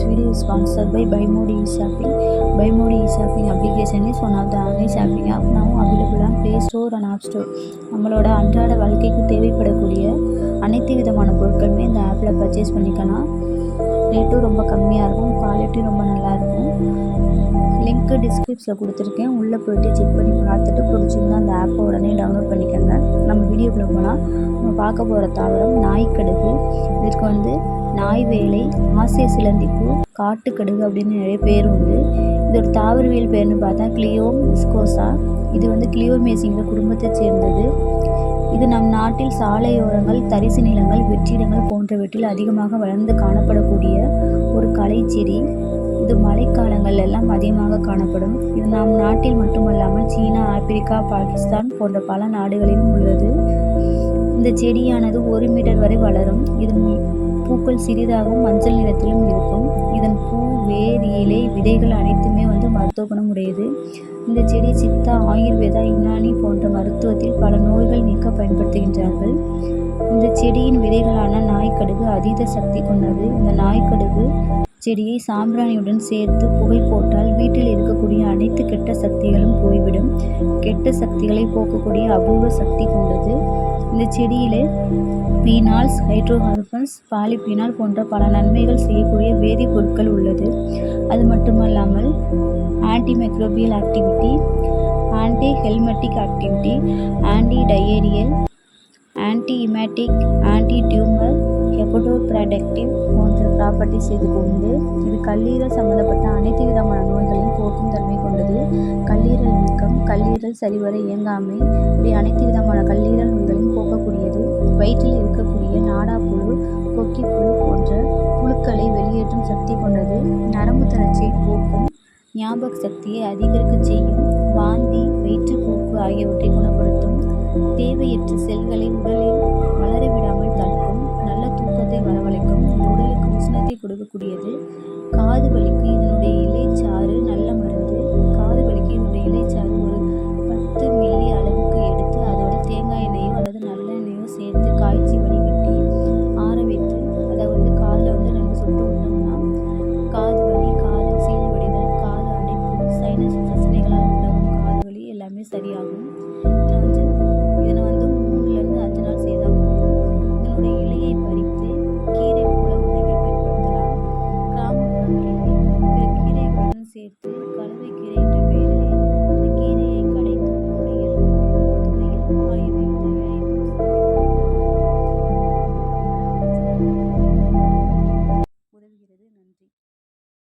This video is sponsored by பைமோடி e-shopping. Buymode e-shopping application is one of the online shopping app now available on Play Store and App Store. நம்மளோட அன்றாட வாழ்க்கைக்கு தேவைப்படக்கூடிய அனைத்து விதமான பொருட்களுமே இந்த ஆப்பில் பர்ச்சேஸ் பண்ணிக்கலாம். ரேட்டும் ரொம்ப கம்மியாக இருக்கும் குவாலிட்டி ரொம்ப நல்லா இருக்கும். லிங்க்கு டிஸ்கிரிப்ஷனில் கொடுத்துருக்கேன். உள்ளே போயிட்டு செக் பண்ணி பார்த்துட்டு பிடிச்சிருந்தா அந்த ஆப்பை உடனே டவுன்லோட் பண்ணிக்கோங்க. நம்ம வீடியோக்குள்ளே போனால் நம்ம பார்க்க போகிற தாவரம் நாய்க்கடுகு. இதற்கு வந்து நாய் வேலை ஆசிய சிலந்திப்பூ காட்டுக்கடுகு அப்படின்னு நிறைய பேர் உண்டு. இது ஒரு தாவரவியல் பேர்னு பார்த்தா கிளியோ மிஸ்கோசா இது வந்து கிளியோமேசிங்கிற குடும்பத்தைச் சேர்ந்தது. இது நம் நாட்டில் சாலையோரங்கள் தரிசு நிலங்கள் வெற்றிடங்கள் போன்றவற்றில் அதிகமாக வளர்ந்து காணப்படக்கூடிய ஒரு கலைச்செடி. இது மழைக்காலங்கள் எல்லாம் அதிகமாக காணப்படும். இது நம் நாட்டில் மட்டுமல்லாமல் சீனா ஆப்பிரிக்கா பாகிஸ்தான் போன்ற பல நாடுகளிலும் உள்ளது. இந்த செடியானது ஒரு மீட்டர் வரை வளரும். இது பூக்கள் சிறிதாகவும் மஞ்சள் நிறத்திலும் இருக்கும். இதன் பூ வேர் இலை விதைகள் அனைத்துமே வந்து மருத்துவ குணம் உடையது இந்த செடி சித்தா ஆயுர்வேதா யுனானி போன்ற மருத்துவத்தில் பல நோய்கள் நீக்க பயன்படுத்துகின்றார்கள். இந்த செடியின் விதைகளான நாய்க்கடுகு அதீத சக்தி கொண்டது. இந்த நாய்க்கடுகு செடியை சாம்பிராணியுடன் சேர்த்து புகை போட்டால் வீட்டில் இருக்கக்கூடிய அனைத்து கெட்ட சக்திகளும் போய்விடும். கெட்ட சக்திகளை போக்கக்கூடிய அபூர்வ சக்தி கொண்டது. இந்த செடியிலே பீனால்ஸ் ஹைட்ரோகார்பன்ஸ் பாலிபீனால் போன்ற பல நன்மைகள் செய்யக்கூடிய வேதிப்பொருட்கள் உள்ளது. அது மட்டுமல்லாமல் antimicrobial activity antihelminthic activity antidiarrhoeal antiemetic antitumour hepatoprotective போன்ற ப்ராப்பர்ட்டிஸ் இதுக்கு உண்டு இது கல்லீரல் சம்மந்தப்பட்ட அனைத்து விதமான நோய்களையும் போக்கும் தன்மை கொண்டது. கல்லீரல் வீக்கம் கல்லீரல் சரிவர இயங்காமை இப்படி அனைத்து விதமான கல்லீரல் நோய்களையும் போக்கக்கூடியது. வயிற்றில் இருக்கக்கூடிய நாடாப்புழு கொக்கிப்புழு போன்ற புழுக்களை வெளியேற்றும் சக்தி கொண்டது. நரம்பு தளர்ச்சியை போக்கும் ஞாபக சக்தியை அதிகரிக்க செய்யும் வாந்தி வயிற்றுப்போக்கு ஆகியவற்றை குணப்படுத்தும் தேவையற்ற செல்களை உடல் நல்லது காது வலிக்கு இதனுடைய இலைச்சாறு நல்ல மருந்து காது வலிக்கு இதனுடைய இலைச்சாறு ஒரு பத்து மில்லி அளவுக்கு எடுத்து அதோட தேங்காய் எண்ணெயோ அல்லது நல்லெண்ணெயோ சேர்த்து காய்ச்சி வடிகட்டி ஆற வைத்து அதை வந்து காதில் வந்து ரெண்டு சுட்டு விட்டோம்னா காது வலி காது சீழ் வடிதல் காது அடைப்பு சைனஸ் பிரச்சனைகளால் இருந்தாலும் காது வலி எல்லாமே சரியாகும்.